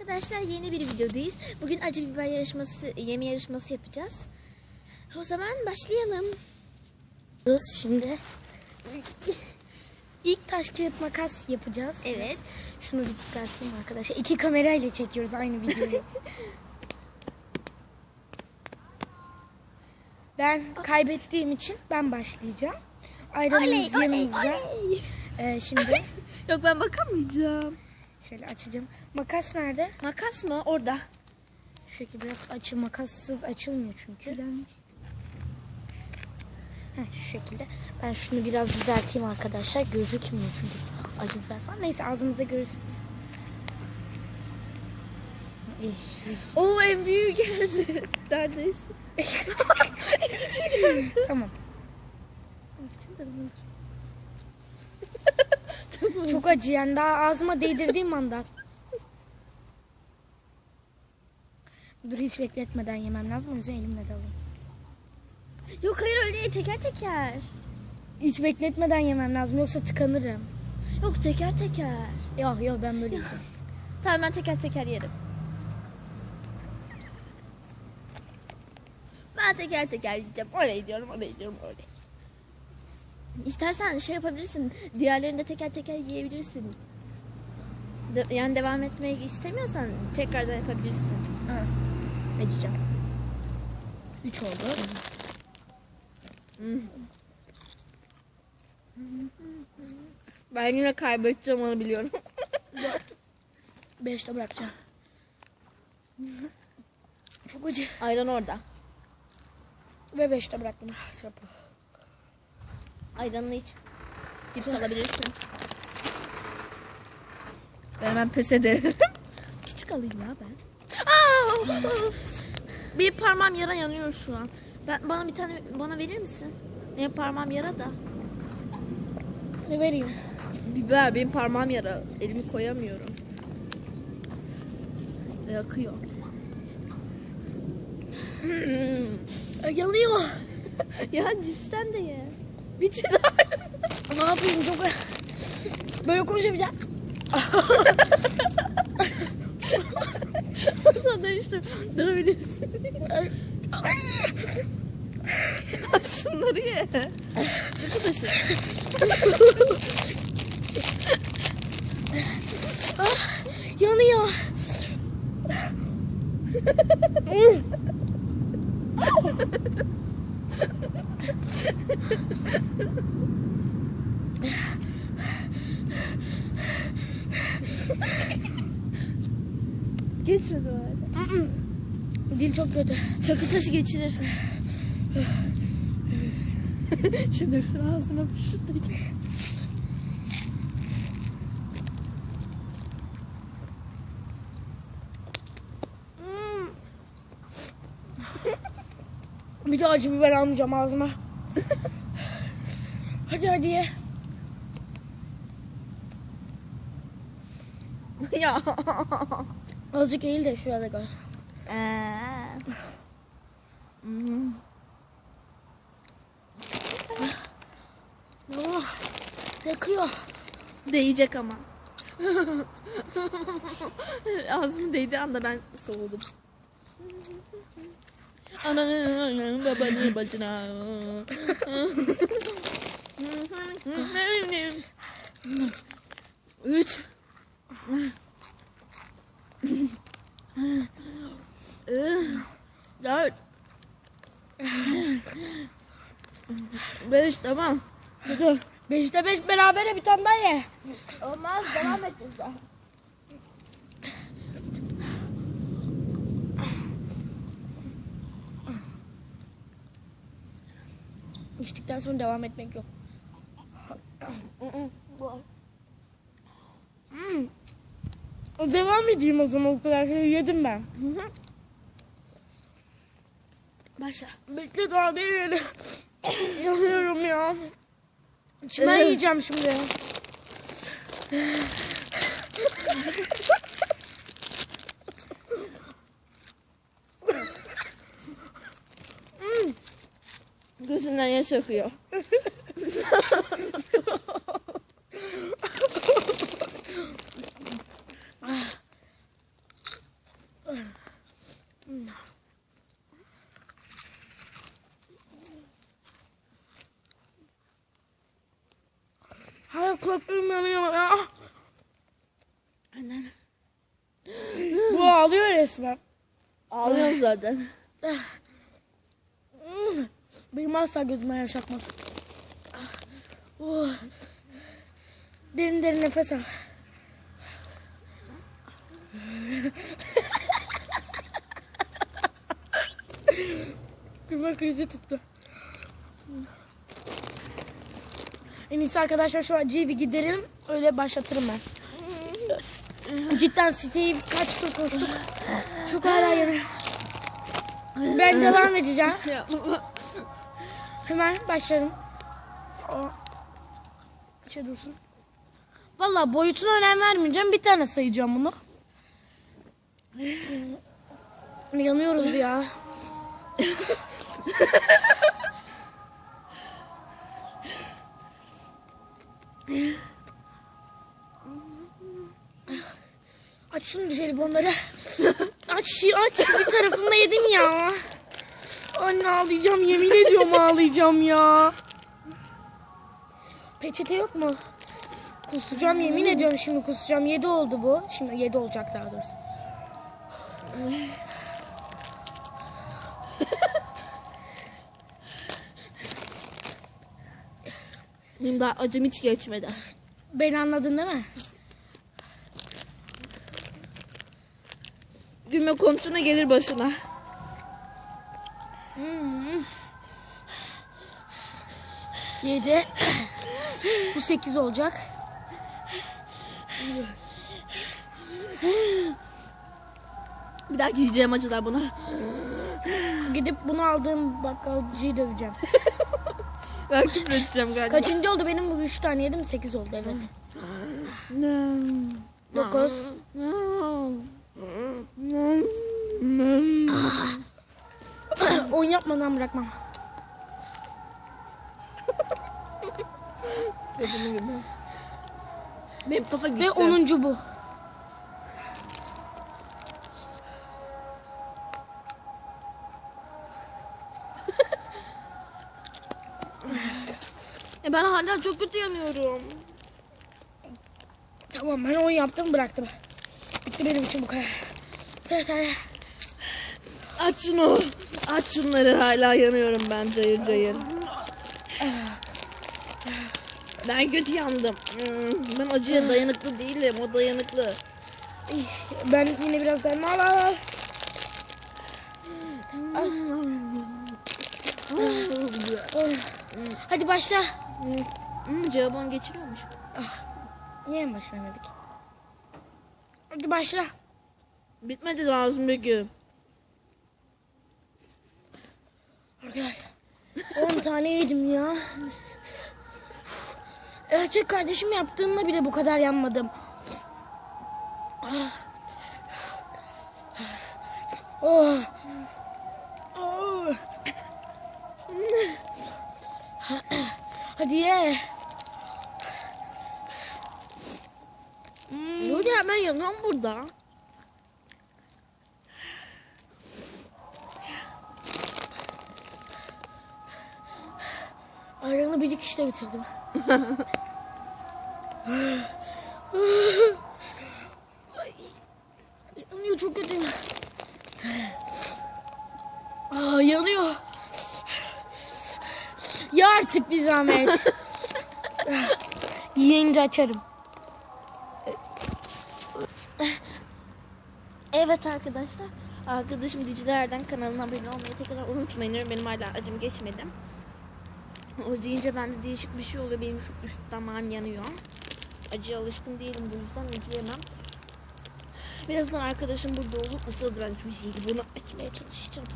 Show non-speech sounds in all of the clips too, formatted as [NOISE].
Arkadaşlar yeni bir videodayız. Bugün acı biber yarışması, yeme yarışması yapacağız. O zaman başlayalım. Şimdi ilk taş kağıt makas yapacağız. Evet. Şunu bir düzelteyim arkadaşlar. İki kamerayla çekiyoruz aynı videoyu. [LAUGHS] ben kaybettiğim için ben başlayacağım. Ayranımız yanımızda. Ee, şimdi [LAUGHS] Yok ben bakamayacağım. Şöyle açacağım. Makas nerede? Makas mı? Orada. Şu şekilde biraz açı makassız açılmıyor çünkü. Heh, şu şekilde. Ben şunu biraz düzelteyim arkadaşlar. Gözükmüyor çünkü acı biber falan. Neyse ağzınıza görürsünüz. Oo en büyüğü geldi. [LAUGHS] Neredeyiz? [LAUGHS] [LAUGHS] tamam. tamam. [LAUGHS] Çok acı yani daha ağzıma değdirdiğim anda. Dur hiç bekletmeden yemem lazım. O yüzden elimle de alayım. Yok hayır öyle değil teker teker. Hiç bekletmeden yemem lazım. Yoksa tıkanırım. Yok teker teker. Yok yok ben böyle yiyeceğim. Tamam ben teker teker yerim. Ben teker teker yiyeceğim. Oraya diyorum, oraya diyorum, oraya. İstersen şey yapabilirsin. Diğerlerini de teker teker yiyebilirsin. De- yani devam etmek istemiyorsan tekrardan yapabilirsin. Ha, edeceğim. Üç oldu. Ben yine kaybedeceğim onu biliyorum. [LAUGHS] Beşte bırakacağım. Çok acı. Ayran orada. Ve beşte bıraktım. Sapı. Ayranını iç. Cips alabilirsin. Ben hemen pes ederim. [LAUGHS] Küçük alayım ya ben. Aa! bir parmağım yara yanıyor şu an. Ben, bana bir tane bana verir misin? Benim parmağım yara da. Ne vereyim? Biber benim parmağım yara. Elimi koyamıyorum. Yakıyor. Ay, yanıyor. [LAUGHS] ya cipsten de ye. Bitir daha. [LAUGHS] Ne yapayım çok Böyle konuşamayacağım. [LAUGHS] Sana işte durabilirsin. [LAUGHS] Şunları ye. Çok dışı. Yanıyor. Geçmedi bari. Dil çok kötü. Çakı taşı geçirir. Şimdi hepsini ağzına pişirdik. Bir de acı biber almayacağım ağzıma. [LAUGHS] hadi hadi ye. ya. Azıcık eğil de şurada gör. Hmm. Oh, yakıyor. Değecek ama. Ağzım değdiği anda ben soğudum. Ananın babanın bacına. Üç. Dört. Beş tamam. Beşte beş beraber bir tane daha ye. Olmaz devam lütfen. İçtikten sonra devam etmek yok. [CLEARS THROAT] Devam edeyim o zaman o kadar şey yedim ben. Başla. Bekle daha değil. [CLEARS THROAT] Yanıyorum ya. Çimen yiyeceğim şimdi. [LAUGHS] neye sokuyor. Hayır kulaklarım yanıyor ya. Annen. Bu ağlıyor resmen. Ağlıyor zaten. Ah. Benim asla gözüme yaşatmaz. Oh. Derin derin nefes al. [LAUGHS] Gülme krizi tuttu. En iyisi arkadaşlar şu acıyı bir giderelim. Öyle başlatırım ben. Cidden siteyi kaç tur koştuk. Çok hala yanıyor. Ben devam edeceğim. Hemen başlarım. O içe dursun. Valla boyutuna önem vermeyeceğim. Bir tane sayacağım bunu. [LAUGHS] Yanıyoruz ya. [LAUGHS] Aç şunu jelibonları. Aç aç. Bir tarafımda yedim ya. Anne ağlayacağım yemin ediyorum ağlayacağım ya. Peçete yok mu? Kusacağım yemin ediyorum şimdi kusacağım. 7 oldu bu. Şimdi 7 olacak daha doğrusu. Benim daha acım hiç geçmedi. Beni anladın değil mi? Gülme komşuna gelir başına. Hmm. 7. bu 8 olacak. Bir daha yiyeceğim acılar buna. Gidip bunu aldığım bakkalcıyı döveceğim. [LAUGHS] Ben küfür edeceğim galiba. Kaçıncı oldu? Benim bu 3 tane yedim 8 oldu evet. 9. Oyun yapmadan bırakmam. Benim kafa gitti. Ve 10. bu. [LAUGHS] E ben hala çok kötü yanıyorum. Tamam ben oyun yaptım bıraktım. Bitti benim için bu kadar. Sıra sende. Aç şunu. Aç şunları hala yanıyorum ben cayır cayır. Ben kötü yandım. Hmm, Ben acıya dayanıklı değilim. O dayanıklı. Ben yine biraz daha al al al. Oh. Hadi başla. Hmm, Cevabını geçiriyormuş. Niye başlamadık? Hadi başla. Bitmedi ağzımdaki. Arkadaşlar 10 tane yedim ya. Erkek kardeşim yaptığımda bile bu kadar yanmadım. Oh. Oh. Hadi ye. Ya ben yanıyorum burada. Ayranı bir dikişte bitirdim. Ay, yanıyor çok kötü. Aa, yanıyor. Ya artık bir zahmet. Yiyince açarım. Evet arkadaşlar. Arkadaşım Dicle'lerden kanalına abone olmayı tekrar unutmayın. Benim hala acım geçmedi. O deyince bende değişik bir şey oluyor. Benim şu üst damağım yanıyor. Acıya alışkın değilim bu yüzden acı yemem. Birazdan arkadaşım burada olur. Sırada ben şu şeyi bunu açmaya çalışacağım.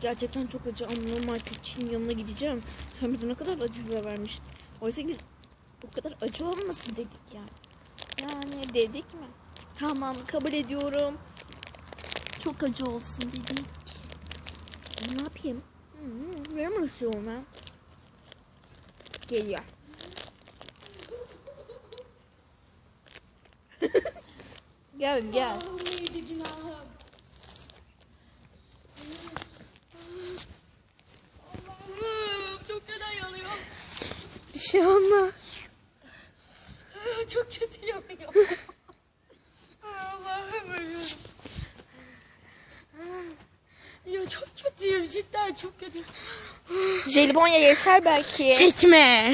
Gerçekten çok acı ama marketçinin yanına gideceğim. Sen bize ne kadar acı biber vermiş. Oysa ki o kadar acı olmasın dedik ya. Yani dedik mi? Tamam kabul ediyorum. Çok acı olsun dedik. Ne yapayım? Hmm, Veremem istiyorum ben. Geliyor. [LAUGHS] gel gel. Bir şey olmaz. Çok kötü yanıyor. Ya çok kötüyüm cidden çok kötü. Jelibon ya geçer belki. Çekme.